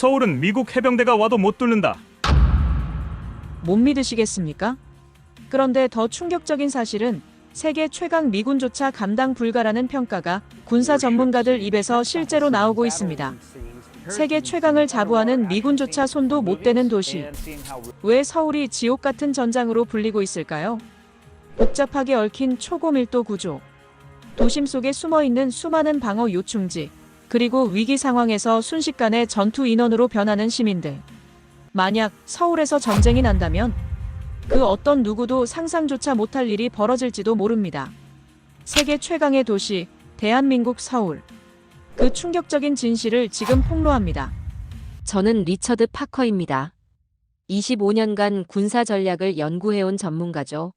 서울은 미국 해병대가 와도 못 뚫는다. 못 믿으시겠습니까? 그런데 더 충격적인 사실은 세계 최강 미군조차 감당 불가라는 평가가 군사 전문가들 입에서 실제로 나오고 있습니다. 세계 최강을 자부하는 미군조차 손도 못 대는 도시. 왜 서울이 지옥 같은 전장으로 불리고 있을까요? 복잡하게 얽힌 초고밀도 구조. 도심 속에 숨어 있는 수많은 방어 요충지. 그리고 위기 상황에서 순식간에 전투 인원으로 변하는 시민들. 만약 서울에서 전쟁이 난다면 그 어떤 누구도 상상조차 못할 일이 벌어질지도 모릅니다. 세계 최강의 도시, 대한민국 서울. 그 충격적인 진실을 지금 폭로합니다. 저는 리처드 파커입니다. 25년간 군사 전략을 연구해온 전문가죠.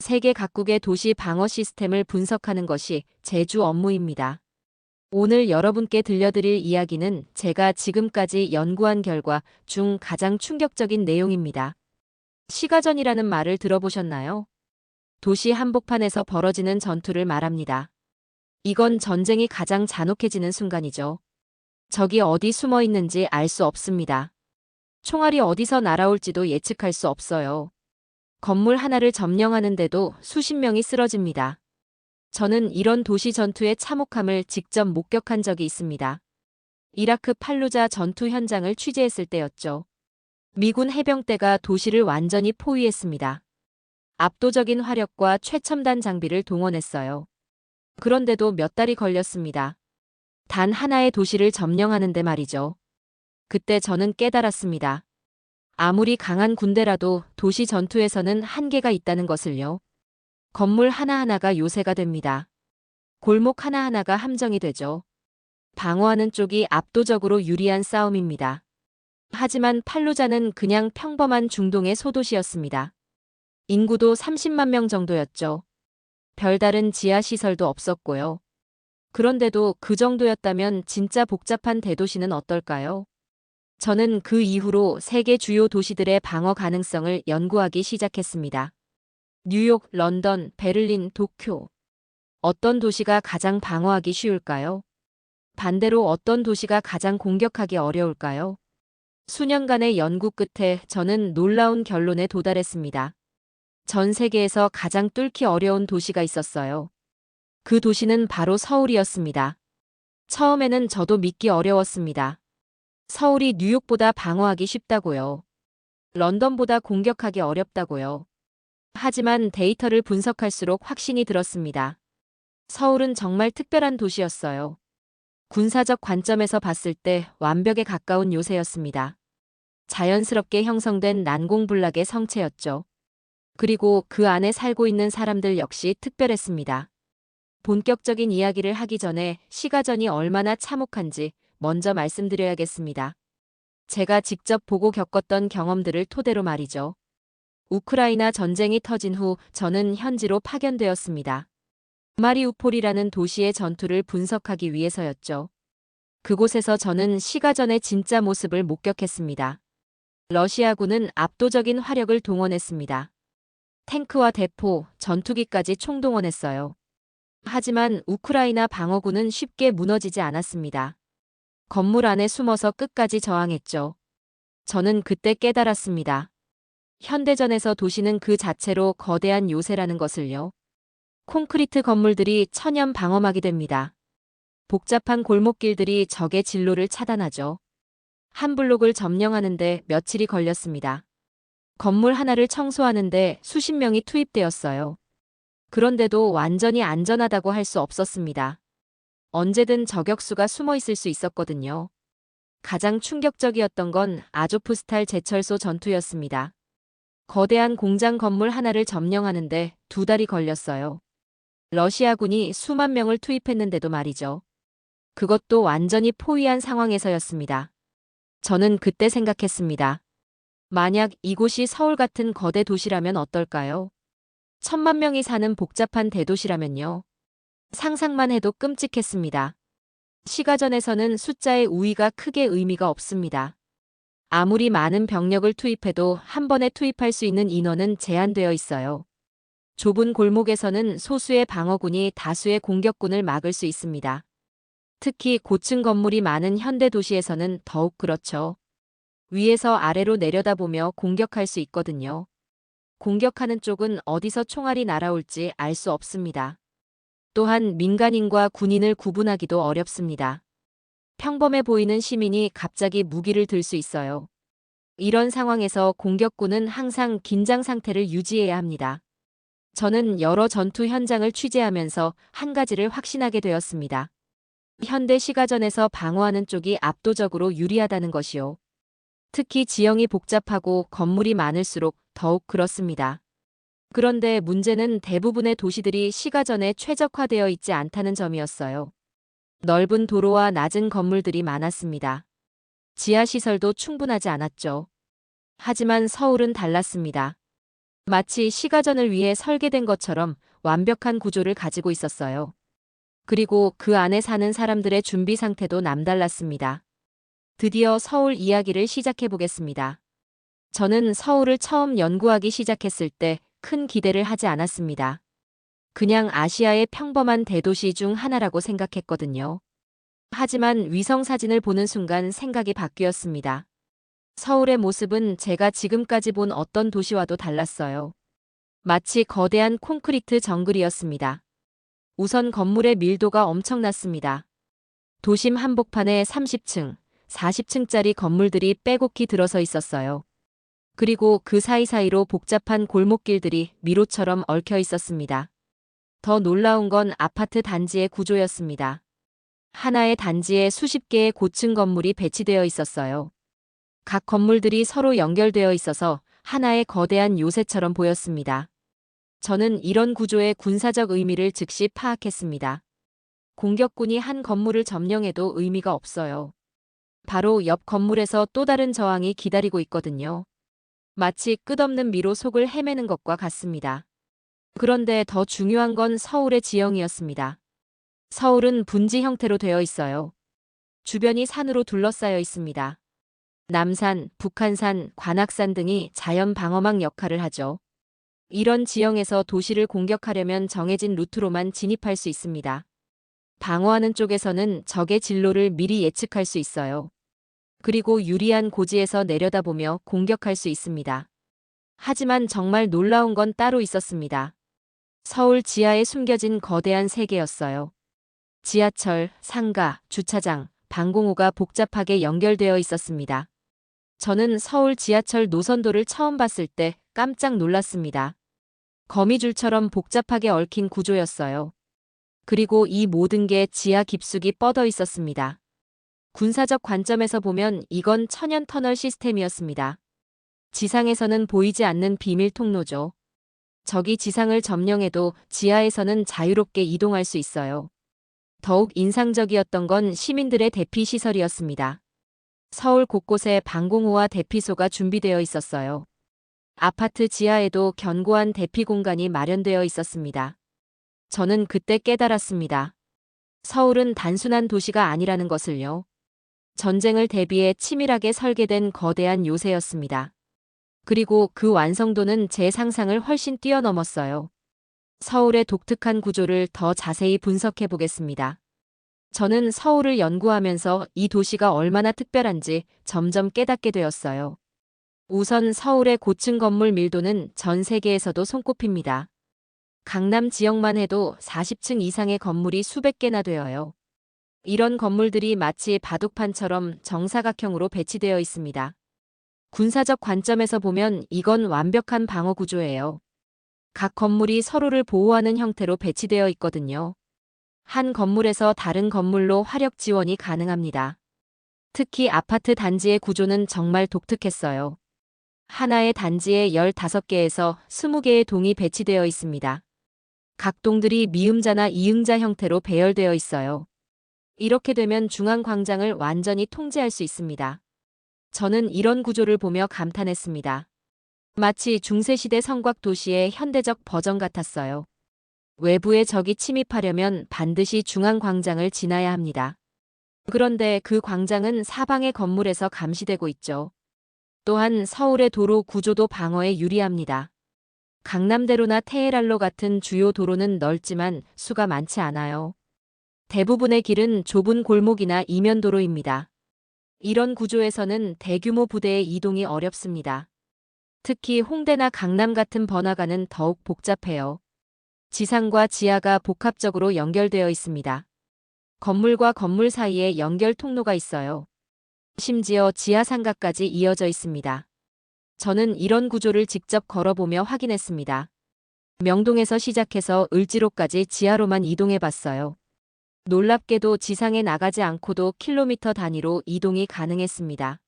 세계 각국의 도시 방어 시스템을 분석하는 것이 제주 업무입니다. 오늘 여러분께 들려드릴 이야기는 제가 지금까지 연구한 결과 중 가장 충격적인 내용입니다. 시가전이라는 말을 들어보셨나요? 도시 한복판에서 벌어지는 전투를 말합니다. 이건 전쟁이 가장 잔혹해지는 순간이죠. 적이 어디 숨어 있는지 알 수 없습니다. 총알이 어디서 날아올지도 예측할 수 없어요. 건물 하나를 점령하는데도 수십 명이 쓰러집니다. 저는 이런 도시 전투의 참혹함을 직접 목격한 적이 있습니다. 이라크 팔루자 전투 현장을 취재했을 때였죠. 미군 해병대가 도시를 완전히 포위했습니다. 압도적인 화력과 최첨단 장비를 동원했어요. 그런데도 몇 달이 걸렸습니다. 단 하나의 도시를 점령하는데 말이죠. 그때 저는 깨달았습니다. 아무리 강한 군대라도 도시 전투에서는 한계가 있다는 것을요. 건물 하나하나가 요새가 됩니다. 골목 하나하나가 함정이 되죠. 방어하는 쪽이 압도적으로 유리한 싸움입니다. 하지만 팔루자는 그냥 평범한 중동의 소도시였습니다. 인구도 30만 명 정도였죠. 별다른 지하시설도 없었고요. 그런데도 그 정도였다면 진짜 복잡한 대도시는 어떨까요? 저는 그 이후로 세계 주요 도시들의 방어 가능성을 연구하기 시작했습니다. 뉴욕, 런던, 베를린, 도쿄. 어떤 도시가 가장 방어하기 쉬울까요? 반대로 어떤 도시가 가장 공격하기 어려울까요? 수년간의 연구 끝에 저는 놀라운 결론에 도달했습니다. 전 세계에서 가장 뚫기 어려운 도시가 있었어요. 그 도시는 바로 서울이었습니다. 처음에는 저도 믿기 어려웠습니다. 서울이 뉴욕보다 방어하기 쉽다고요. 런던보다 공격하기 어렵다고요. 하지만 데이터를 분석할수록 확신이 들었습니다. 서울은 정말 특별한 도시였어요. 군사적 관점에서 봤을 때 완벽에 가까운 요새였습니다. 자연스럽게 형성된 난공불락의 성체였죠. 그리고 그 안에 살고 있는 사람들 역시 특별했습니다. 본격적인 이야기를 하기 전에 시가전이 얼마나 참혹한지 먼저 말씀드려야겠습니다. 제가 직접 보고 겪었던 경험들을 토대로 말이죠. 우크라이나 전쟁이 터진 후 저는 현지로 파견되었습니다. 마리우폴이라는 도시의 전투를 분석하기 위해서였죠. 그곳에서 저는 시가전의 진짜 모습을 목격했습니다. 러시아군은 압도적인 화력을 동원했습니다. 탱크와 대포, 전투기까지 총동원했어요. 하지만 우크라이나 방어군은 쉽게 무너지지 않았습니다. 건물 안에 숨어서 끝까지 저항했죠. 저는 그때 깨달았습니다. 현대전에서 도시는 그 자체로 거대한 요새라는 것을요. 콘크리트 건물들이 천연 방어막이 됩니다. 복잡한 골목길들이 적의 진로를 차단하죠. 한 블록을 점령하는데 며칠이 걸렸습니다. 건물 하나를 청소하는데 수십 명이 투입되었어요. 그런데도 완전히 안전하다고 할 수 없었습니다. 언제든 저격수가 숨어 있을 수 있었거든요. 가장 충격적이었던 건 아조프스탈 제철소 전투였습니다. 거대한 공장 건물 하나를 점령하는데 두 달이 걸렸어요. 러시아군이 수만 명을 투입했는데도 말이죠. 그것도 완전히 포위한 상황에서였습니다. 저는 그때 생각했습니다. 만약 이곳이 서울 같은 거대 도시라면 어떨까요? 천만 명이 사는 복잡한 대도시라면요. 상상만 해도 끔찍했습니다. 시가전에서는 숫자의 우위가 크게 의미가 없습니다. 아무리 많은 병력을 투입해도 한 번에 투입할 수 있는 인원은 제한되어 있어요. 좁은 골목에서는 소수의 방어군이 다수의 공격군을 막을 수 있습니다. 특히 고층 건물이 많은 현대 도시에서는 더욱 그렇죠. 위에서 아래로 내려다보며 공격할 수 있거든요. 공격하는 쪽은 어디서 총알이 날아올지 알 수 없습니다. 또한 민간인과 군인을 구분하기도 어렵습니다. 평범해 보이는 시민이 갑자기 무기를 들 수 있어요. 이런 상황에서 공격군은 항상 긴장 상태를 유지해야 합니다. 저는 여러 전투 현장을 취재하면서 한 가지를 확신하게 되었습니다. 현대 시가전에서 방어하는 쪽이 압도적으로 유리하다는 것이요. 특히 지형이 복잡하고 건물이 많을수록 더욱 그렇습니다. 그런데 문제는 대부분의 도시들이 시가전에 최적화되어 있지 않다는 점이었어요. 넓은 도로와 낮은 건물들이 많았습니다. 지하시설도 충분하지 않았죠. 하지만 서울은 달랐습니다. 마치 시가전을 위해 설계된 것처럼 완벽한 구조를 가지고 있었어요. 그리고 그 안에 사는 사람들의 준비 상태도 남달랐습니다. 드디어 서울 이야기를 시작해 보겠습니다. 저는 서울을 처음 연구하기 시작했을 때 큰 기대를 하지 않았습니다. 그냥 아시아의 평범한 대도시 중 하나라고 생각했거든요. 하지만 위성 사진을 보는 순간 생각이 바뀌었습니다. 서울의 모습은 제가 지금까지 본 어떤 도시와도 달랐어요. 마치 거대한 콘크리트 정글이었습니다. 우선 건물의 밀도가 엄청났습니다. 도심 한복판에 30층, 40층짜리 건물들이 빼곡히 들어서 있었어요. 그리고 그 사이사이로 복잡한 골목길들이 미로처럼 얽혀 있었습니다. 더 놀라운 건 아파트 단지의 구조였습니다. 하나의 단지에 수십 개의 고층 건물이 배치되어 있었어요. 각 건물들이 서로 연결되어 있어서 하나의 거대한 요새처럼 보였습니다. 저는 이런 구조의 군사적 의미를 즉시 파악했습니다. 공격군이 한 건물을 점령해도 의미가 없어요. 바로 옆 건물에서 또 다른 저항이 기다리고 있거든요. 마치 끝없는 미로 속을 헤매는 것과 같습니다. 그런데 더 중요한 건 서울의 지형이었습니다. 서울은 분지 형태로 되어 있어요. 주변이 산으로 둘러싸여 있습니다. 남산, 북한산, 관악산 등이 자연 방어막 역할을 하죠. 이런 지형에서 도시를 공격하려면 정해진 루트로만 진입할 수 있습니다. 방어하는 쪽에서는 적의 진로를 미리 예측할 수 있어요. 그리고 유리한 고지에서 내려다보며 공격할 수 있습니다. 하지만 정말 놀라운 건 따로 있었습니다. 서울 지하에 숨겨진 거대한 세계였어요. 지하철, 상가, 주차장, 방공호가 복잡하게 연결되어 있었습니다. 저는 서울 지하철 노선도를 처음 봤을 때 깜짝 놀랐습니다. 거미줄처럼 복잡하게 얽힌 구조였어요. 그리고 이 모든 게 지하 깊숙이 뻗어 있었습니다. 군사적 관점에서 보면 이건 천연 터널 시스템이었습니다. 지상에서는 보이지 않는 비밀 통로죠. 적이 지상을 점령해도 지하에서는 자유롭게 이동할 수 있어요. 더욱 인상적이었던 건 시민들의 대피 시설이었습니다. 서울 곳곳에 방공호와 대피소가 준비되어 있었어요. 아파트 지하에도 견고한 대피 공간이 마련되어 있었습니다. 저는 그때 깨달았습니다. 서울은 단순한 도시가 아니라는 것을요. 전쟁을 대비해 치밀하게 설계된 거대한 요새였습니다. 그리고 그 완성도는 제 상상을 훨씬 뛰어넘었어요. 서울의 독특한 구조를 더 자세히 분석해 보겠습니다. 저는 서울을 연구하면서 이 도시가 얼마나 특별한지 점점 깨닫게 되었어요. 우선 서울의 고층 건물 밀도는 전 세계에서도 손꼽힙니다. 강남 지역만 해도 40층 이상의 건물이 수백 개나 되어요. 이런 건물들이 마치 바둑판처럼 정사각형으로 배치되어 있습니다. 군사적 관점에서 보면 이건 완벽한 방어 구조예요. 각 건물이 서로를 보호하는 형태로 배치되어 있거든요. 한 건물에서 다른 건물로 화력 지원이 가능합니다. 특히 아파트 단지의 구조는 정말 독특했어요. 하나의 단지에 15개에서 20개의 동이 배치되어 있습니다. 각 동들이 미음자나 이음자 형태로 배열되어 있어요. 이렇게 되면 중앙 광장을 완전히 통제할 수 있습니다. 저는 이런 구조를 보며 감탄했습니다. 마치 중세시대 성곽 도시의 현대적 버전 같았어요. 외부의 적이 침입하려면 반드시 중앙 광장을 지나야 합니다. 그런데 그 광장은 사방의 건물에서 감시되고 있죠. 또한 서울의 도로 구조도 방어에 유리합니다. 강남대로나 테헤랄로 같은 주요 도로는 넓지만 수가 많지 않아요. 대부분의 길은 좁은 골목이나 이면도로입니다. 이런 구조에서는 대규모 부대의 이동이 어렵습니다. 특히 홍대나 강남 같은 번화가는 더욱 복잡해요. 지상과 지하가 복합적으로 연결되어 있습니다. 건물과 건물 사이에 연결 통로가 있어요. 심지어 지하 상가까지 이어져 있습니다. 저는 이런 구조를 직접 걸어보며 확인했습니다. 명동에서 시작해서 을지로까지 지하로만 이동해 봤어요. 놀랍게도 지상에 나가지 않고도 킬로미터 단위로 이동이 가능했습니다.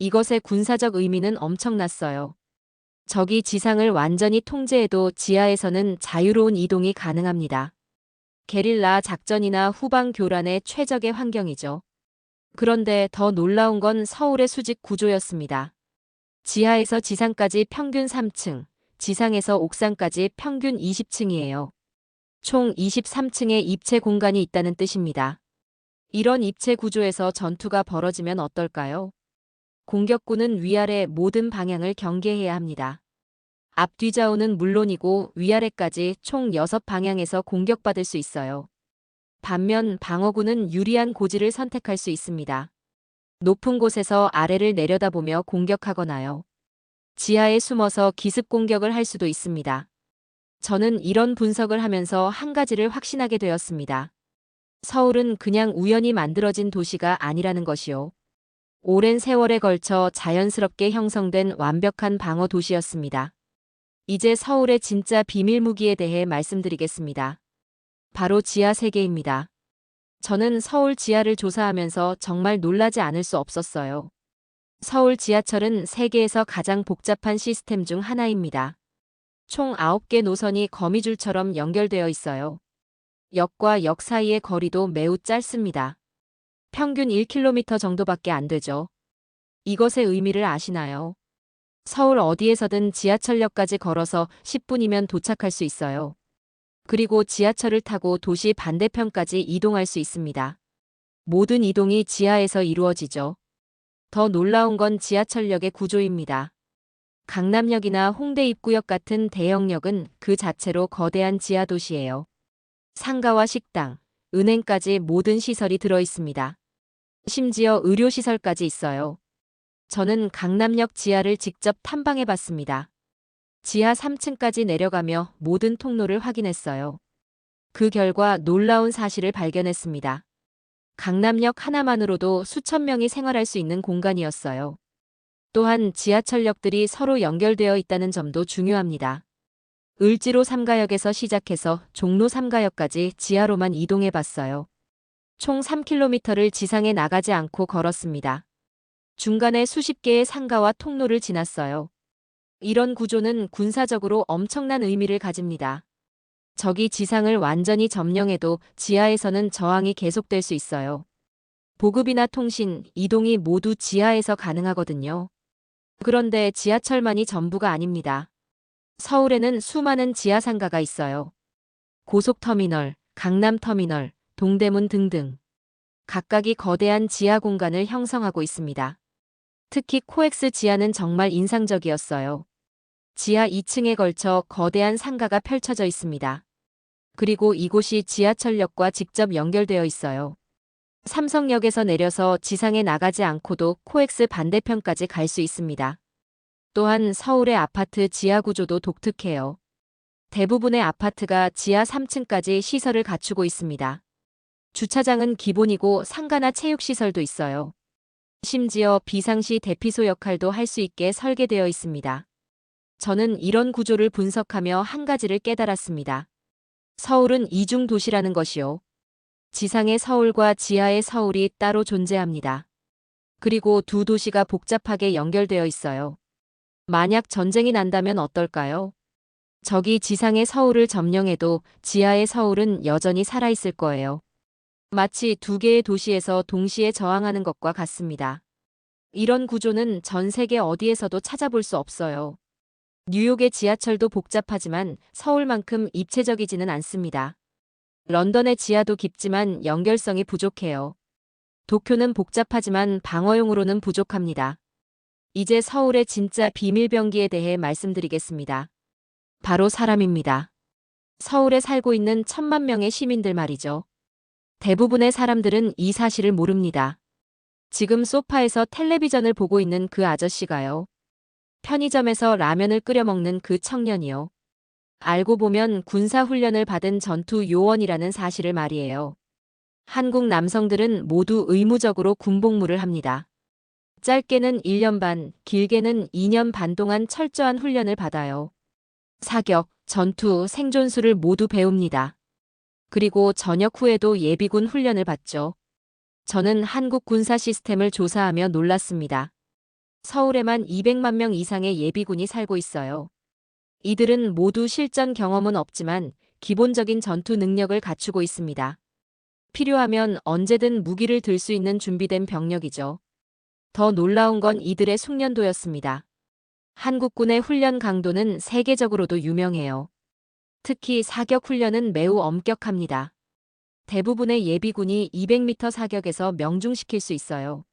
이것의 군사적 의미는 엄청났어요. 적이 지상을 완전히 통제해도 지하에서는 자유로운 이동이 가능합니다. 게릴라 작전이나 후방 교란의 최적의 환경이죠. 그런데 더 놀라운 건 서울의 수직 구조였습니다. 지하에서 지상까지 평균 3층, 지상에서 옥상까지 평균 20층이에요. 총 23층의 입체 공간이 있다는 뜻입니다. 이런 입체 구조에서 전투가 벌어지면 어떨까요? 공격군은 위아래 모든 방향을 경계해야 합니다. 앞뒤 좌우는 물론이고 위아래까지 총 6방향에서 공격받을 수 있어요. 반면 방어군은 유리한 고지를 선택할 수 있습니다. 높은 곳에서 아래를 내려다보며 공격하거나요. 지하에 숨어서 기습 공격을 할 수도 있습니다. 저는 이런 분석을 하면서 한 가지를 확신하게 되었습니다. 서울은 그냥 우연히 만들어진 도시가 아니라는 것이요. 오랜 세월에 걸쳐 자연스럽게 형성된 완벽한 방어 도시였습니다. 이제 서울의 진짜 비밀 무기에 대해 말씀드리겠습니다. 바로 지하 세계입니다. 저는 서울 지하를 조사하면서 정말 놀라지 않을 수 없었어요. 서울 지하철은 세계에서 가장 복잡한 시스템 중 하나입니다. 총 9개 노선이 거미줄처럼 연결되어 있어요. 역과 역 사이의 거리도 매우 짧습니다. 평균 1km 정도밖에 안 되죠. 이것의 의미를 아시나요? 서울 어디에서든 지하철역까지 걸어서 10분이면 도착할 수 있어요. 그리고 지하철을 타고 도시 반대편까지 이동할 수 있습니다. 모든 이동이 지하에서 이루어지죠. 더 놀라운 건 지하철역의 구조입니다. 강남역이나 홍대 입구역 같은 대형역은 그 자체로 거대한 지하 도시예요. 상가와 식당, 은행까지 모든 시설이 들어 있습니다. 심지어 의료시설까지 있어요. 저는 강남역 지하를 직접 탐방해 봤습니다. 지하 3층까지 내려가며 모든 통로를 확인했어요. 그 결과 놀라운 사실을 발견했습니다. 강남역 하나만으로도 수천 명이 생활할 수 있는 공간이었어요. 또한 지하철역들이 서로 연결되어 있다는 점도 중요합니다. 을지로 3가역에서 시작해서 종로 3가역까지 지하로만 이동해 봤어요. 총 3km를 지상에 나가지 않고 걸었습니다. 중간에 수십 개의 상가와 통로를 지났어요. 이런 구조는 군사적으로 엄청난 의미를 가집니다. 적이 지상을 완전히 점령해도 지하에서는 저항이 계속될 수 있어요. 보급이나 통신, 이동이 모두 지하에서 가능하거든요. 그런데 지하철만이 전부가 아닙니다. 서울에는 수많은 지하상가가 있어요. 고속터미널, 강남터미널, 동대문 등등. 각각이 거대한 지하 공간을 형성하고 있습니다. 특히 코엑스 지하는 정말 인상적이었어요. 지하 2층에 걸쳐 거대한 상가가 펼쳐져 있습니다. 그리고 이곳이 지하철역과 직접 연결되어 있어요. 삼성역에서 내려서 지상에 나가지 않고도 코엑스 반대편까지 갈 수 있습니다. 또한 서울의 아파트 지하 구조도 독특해요. 대부분의 아파트가 지하 3층까지 시설을 갖추고 있습니다. 주차장은 기본이고 상가나 체육시설도 있어요. 심지어 비상시 대피소 역할도 할 수 있게 설계되어 있습니다. 저는 이런 구조를 분석하며 한 가지를 깨달았습니다. 서울은 이중 도시라는 것이요. 지상의 서울과 지하의 서울이 따로 존재합니다. 그리고 두 도시가 복잡하게 연결되어 있어요. 만약 전쟁이 난다면 어떨까요? 적이 지상의 서울을 점령해도 지하의 서울은 여전히 살아있을 거예요. 마치 두 개의 도시에서 동시에 저항하는 것과 같습니다. 이런 구조는 전 세계 어디에서도 찾아볼 수 없어요. 뉴욕의 지하철도 복잡하지만 서울만큼 입체적이지는 않습니다. 런던의 지하도 깊지만 연결성이 부족해요. 도쿄는 복잡하지만 방어용으로는 부족합니다. 이제 서울의 진짜 비밀병기에 대해 말씀드리겠습니다. 바로 사람입니다. 서울에 살고 있는 천만 명의 시민들 말이죠. 대부분의 사람들은 이 사실을 모릅니다. 지금 소파에서 텔레비전을 보고 있는 그 아저씨가요. 편의점에서 라면을 끓여 먹는 그 청년이요. 알고 보면 군사훈련을 받은 전투 요원이라는 사실을 말이에요. 한국 남성들은 모두 의무적으로 군복무를 합니다. 짧게는 1년 반, 길게는 2년 반 동안 철저한 훈련을 받아요. 사격, 전투, 생존수를 모두 배웁니다. 그리고 전역 후에도 예비군 훈련을 받죠. 저는 한국 군사 시스템을 조사하며 놀랐습니다. 서울에만 200만 명 이상의 예비군이 살고 있어요. 이들은 모두 실전 경험은 없지만 기본적인 전투 능력을 갖추고 있습니다. 필요하면 언제든 무기를 들 수 있는 준비된 병력이죠. 더 놀라운 건 이들의 숙련도였습니다. 한국군의 훈련 강도는 세계적으로도 유명해요. 특히 사격 훈련은 매우 엄격합니다. 대부분의 예비군이 200m 사격에서 명중시킬 수 있어요.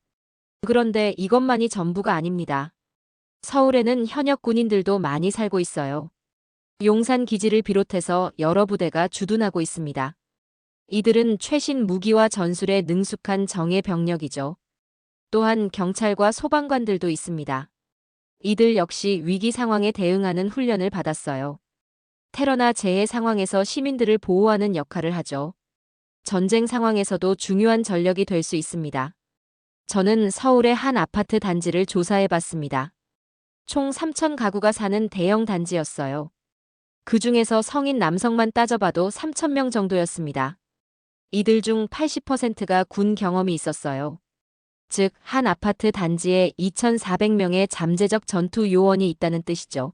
그런데 이것만이 전부가 아닙니다. 서울에는 현역 군인들도 많이 살고 있어요. 용산 기지를 비롯해서 여러 부대가 주둔하고 있습니다. 이들은 최신 무기와 전술에 능숙한 정예 병력이죠. 또한 경찰과 소방관들도 있습니다. 이들 역시 위기 상황에 대응하는 훈련을 받았어요. 테러나 재해 상황에서 시민들을 보호하는 역할을 하죠. 전쟁 상황에서도 중요한 전력이 될 수 있습니다. 저는 서울의 한 아파트 단지를 조사해 봤습니다. 총 3천 가구가 사는 대형 단지였어요. 그 중에서 성인 남성만 따져봐도 3천 명 정도였습니다. 이들 중 80%가 군 경험이 있었어요. 즉, 한 아파트 단지에 2,400명의 잠재적 전투 요원이 있다는 뜻이죠.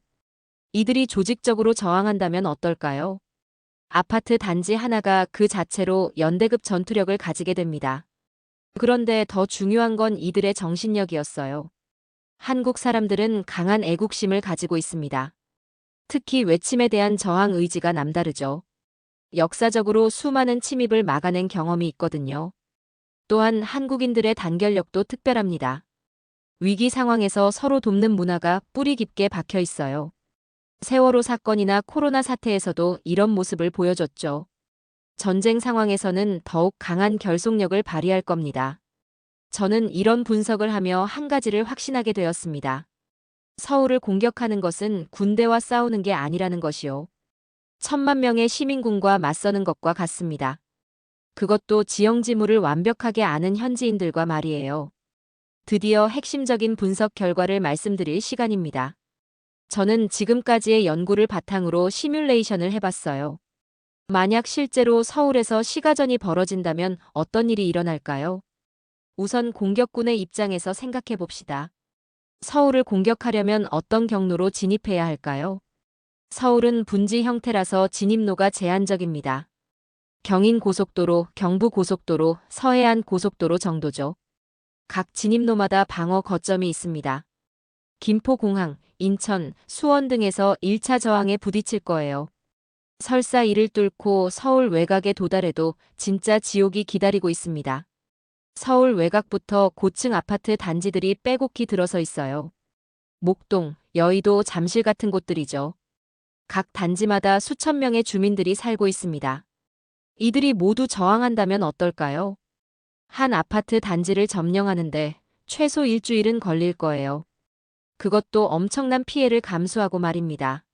이들이 조직적으로 저항한다면 어떨까요? 아파트 단지 하나가 그 자체로 연대급 전투력을 가지게 됩니다. 그런데 더 중요한 건 이들의 정신력이었어요. 한국 사람들은 강한 애국심을 가지고 있습니다. 특히 외침에 대한 저항 의지가 남다르죠. 역사적으로 수많은 침입을 막아낸 경험이 있거든요. 또한 한국인들의 단결력도 특별합니다. 위기 상황에서 서로 돕는 문화가 뿌리 깊게 박혀 있어요. 세월호 사건이나 코로나 사태에서도 이런 모습을 보여줬죠. 전쟁 상황에서는 더욱 강한 결속력을 발휘할 겁니다. 저는 이런 분석을 하며 한 가지를 확신하게 되었습니다. 서울을 공격하는 것은 군대와 싸우는 게 아니라는 것이요. 천만 명의 시민군과 맞서는 것과 같습니다. 그것도 지형 지물을 완벽하게 아는 현지인들과 말이에요. 드디어 핵심적인 분석 결과를 말씀드릴 시간입니다. 저는 지금까지의 연구를 바탕으로 시뮬레이션을 해봤어요. 만약 실제로 서울에서 시가전이 벌어진다면 어떤 일이 일어날까요? 우선 공격군의 입장에서 생각해 봅시다. 서울을 공격하려면 어떤 경로로 진입해야 할까요? 서울은 분지 형태라서 진입로가 제한적입니다. 경인 고속도로, 경부 고속도로, 서해안 고속도로 정도죠. 각 진입로마다 방어 거점이 있습니다. 김포공항, 인천, 수원 등에서 1차 저항에 부딪힐 거예요. 설사 이를 뚫고 서울 외곽에 도달해도 진짜 지옥이 기다리고 있습니다. 서울 외곽부터 고층 아파트 단지들이 빼곡히 들어서 있어요. 목동, 여의도, 잠실 같은 곳들이죠. 각 단지마다 수천 명의 주민들이 살고 있습니다. 이들이 모두 저항한다면 어떨까요? 한 아파트 단지를 점령하는데 최소 일주일은 걸릴 거예요. 그것도 엄청난 피해를 감수하고 말입니다.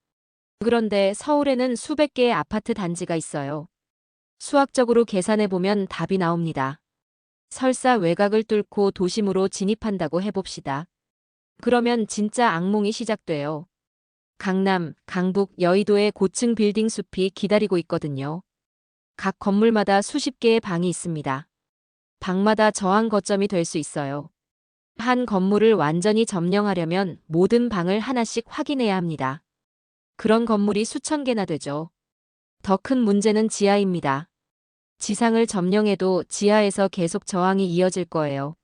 그런데 서울에는 수백 개의 아파트 단지가 있어요. 수학적으로 계산해보면 답이 나옵니다. 설사 외곽을 뚫고 도심으로 진입한다고 해봅시다. 그러면 진짜 악몽이 시작돼요. 강남, 강북, 여의도의 고층 빌딩 숲이 기다리고 있거든요. 각 건물마다 수십 개의 방이 있습니다. 방마다 저항 거점이 될 수 있어요. 한 건물을 완전히 점령하려면 모든 방을 하나씩 확인해야 합니다. 그런 건물이 수천 개나 되죠. 더 큰 문제는 지하입니다. 지상을 점령해도 지하에서 계속 저항이 이어질 거예요.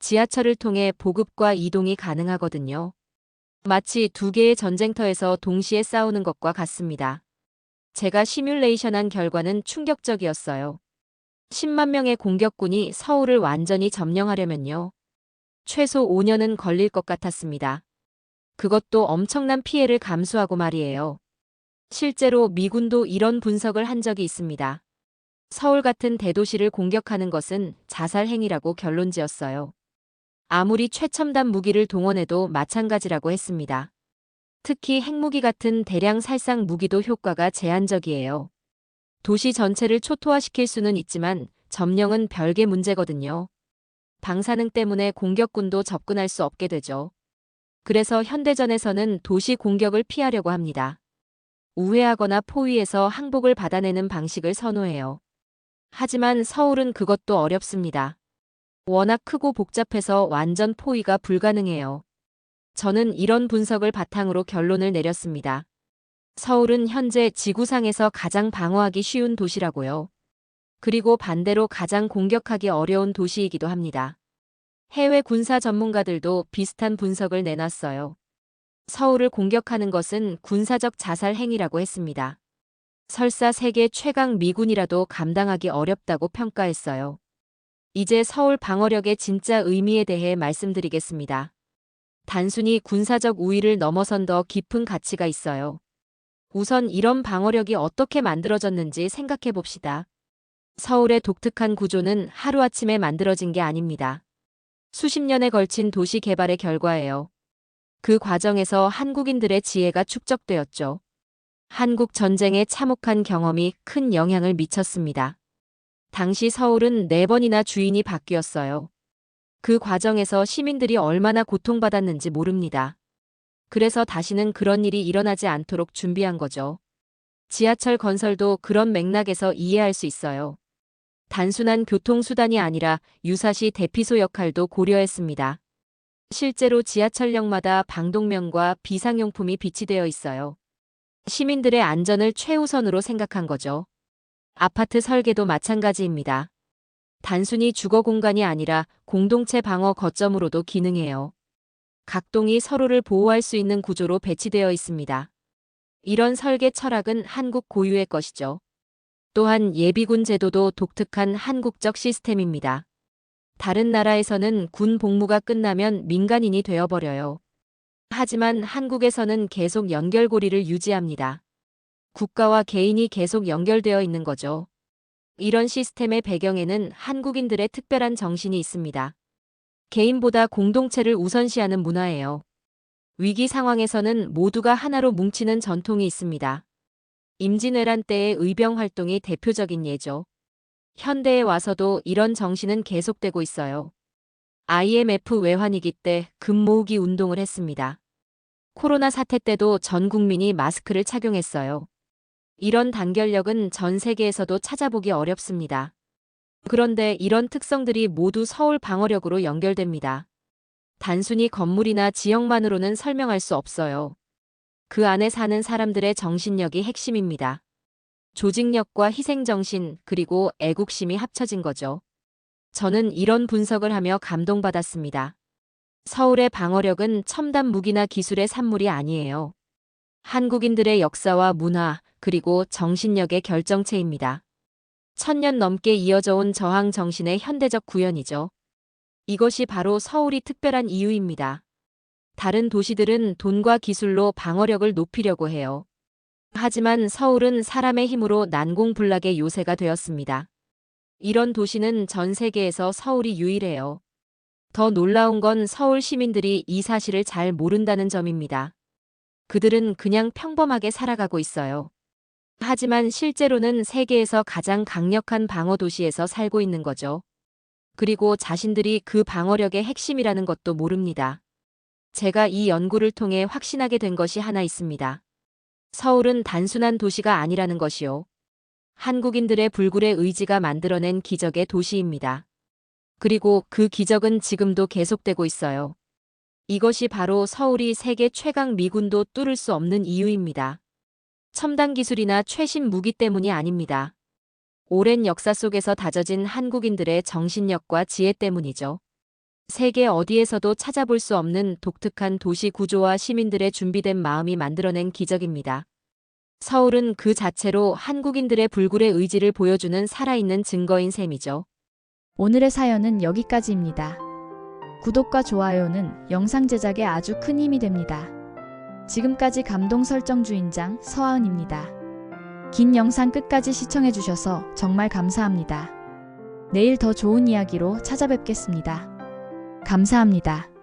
지하철을 통해 보급과 이동이 가능하거든요. 마치 두 개의 전쟁터에서 동시에 싸우는 것과 같습니다. 제가 시뮬레이션한 결과는 충격적이었어요. 10만 명의 공격군이 서울을 완전히 점령하려면요. 최소 5년은 걸릴 것 같았습니다. 그것도 엄청난 피해를 감수하고 말이에요. 실제로 미군도 이런 분석을 한 적이 있습니다. 서울 같은 대도시를 공격하는 것은 자살 행위라고 결론 지었어요. 아무리 최첨단 무기를 동원해도 마찬가지라고 했습니다. 특히 핵무기 같은 대량 살상 무기도 효과가 제한적이에요. 도시 전체를 초토화시킬 수는 있지만 점령은 별개 문제거든요. 방사능 때문에 공격군도 접근할 수 없게 되죠. 그래서 현대전에서는 도시 공격을 피하려고 합니다. 우회하거나 포위해서 항복을 받아내는 방식을 선호해요. 하지만 서울은 그것도 어렵습니다. 워낙 크고 복잡해서 완전 포위가 불가능해요. 저는 이런 분석을 바탕으로 결론을 내렸습니다. 서울은 현재 지구상에서 가장 방어하기 쉬운 도시라고요. 그리고 반대로 가장 공격하기 어려운 도시이기도 합니다. 해외 군사 전문가들도 비슷한 분석을 내놨어요. 서울을 공격하는 것은 군사적 자살 행위라고 했습니다. 설사 세계 최강 미군이라도 감당하기 어렵다고 평가했어요. 이제 서울 방어력의 진짜 의미에 대해 말씀드리겠습니다. 단순히 군사적 우위를 넘어선 더 깊은 가치가 있어요. 우선 이런 방어력이 어떻게 만들어졌는지 생각해 봅시다. 서울의 독특한 구조는 하루아침에 만들어진 게 아닙니다. 수십 년에 걸친 도시 개발의 결과예요. 그 과정에서 한국인들의 지혜가 축적되었죠. 한국 전쟁의 참혹한 경험이 큰 영향을 미쳤습니다. 당시 서울은 네 번이나 주인이 바뀌었어요. 그 과정에서 시민들이 얼마나 고통받았는지 모릅니다. 그래서 다시는 그런 일이 일어나지 않도록 준비한 거죠. 지하철 건설도 그런 맥락에서 이해할 수 있어요. 단순한 교통수단이 아니라 유사시 대피소 역할도 고려했습니다. 실제로 지하철역마다 방독면과 비상용품이 비치되어 있어요. 시민들의 안전을 최우선으로 생각한 거죠. 아파트 설계도 마찬가지입니다. 단순히 주거 공간이 아니라 공동체 방어 거점으로도 기능해요. 각 동이 서로를 보호할 수 있는 구조로 배치되어 있습니다. 이런 설계 철학은 한국 고유의 것이죠. 또한 예비군 제도도 독특한 한국적 시스템입니다. 다른 나라에서는 군 복무가 끝나면 민간인이 되어버려요. 하지만 한국에서는 계속 연결고리를 유지합니다. 국가와 개인이 계속 연결되어 있는 거죠. 이런 시스템의 배경에는 한국인들의 특별한 정신이 있습니다. 개인보다 공동체를 우선시하는 문화예요. 위기 상황에서는 모두가 하나로 뭉치는 전통이 있습니다. 임진왜란 때의 의병 활동이 대표적인 예죠. 현대에 와서도 이런 정신은 계속되고 있어요. IMF 외환위기 때 금 모으기 운동을 했습니다. 코로나 사태 때도 전 국민이 마스크를 착용했어요. 이런 단결력은 전 세계에서도 찾아보기 어렵습니다. 그런데 이런 특성들이 모두 서울 방어력으로 연결됩니다. 단순히 건물이나 지역만으로는 설명할 수 없어요. 그 안에 사는 사람들의 정신력이 핵심입니다. 조직력과 희생정신, 그리고 애국심이 합쳐진 거죠. 저는 이런 분석을 하며 감동받았습니다. 서울의 방어력은 첨단 무기나 기술의 산물이 아니에요. 한국인들의 역사와 문화, 그리고 정신력의 결정체입니다. 천년 넘게 이어져 온 저항 정신의 현대적 구현이죠. 이것이 바로 서울이 특별한 이유입니다. 다른 도시들은 돈과 기술로 방어력을 높이려고 해요. 하지만 서울은 사람의 힘으로 난공불락의 요새가 되었습니다. 이런 도시는 전 세계에서 서울이 유일해요. 더 놀라운 건 서울 시민들이 이 사실을 잘 모른다는 점입니다. 그들은 그냥 평범하게 살아가고 있어요. 하지만 실제로는 세계에서 가장 강력한 방어 도시에서 살고 있는 거죠. 그리고 자신들이 그 방어력의 핵심이라는 것도 모릅니다. 제가 이 연구를 통해 확신하게 된 것이 하나 있습니다. 서울은 단순한 도시가 아니라는 것이요. 한국인들의 불굴의 의지가 만들어낸 기적의 도시입니다. 그리고 그 기적은 지금도 계속되고 있어요. 이것이 바로 서울이 세계 최강 미군도 뚫을 수 없는 이유입니다. 첨단 기술이나 최신 무기 때문이 아닙니다. 오랜 역사 속에서 다져진 한국인들의 정신력과 지혜 때문이죠. 세계 어디에서도 찾아볼 수 없는 독특한 도시 구조와 시민들의 준비된 마음이 만들어낸 기적입니다. 서울은 그 자체로 한국인들의 불굴의 의지를 보여주는 살아있는 증거인 셈이죠. 오늘의 사연은 여기까지입니다. 구독과 좋아요는 영상 제작에 아주 큰 힘이 됩니다. 지금까지 감동 설정 주인장 서하은입니다. 긴 영상 끝까지 시청해주셔서 정말 감사합니다. 내일 더 좋은 이야기로 찾아뵙겠습니다. 감사합니다.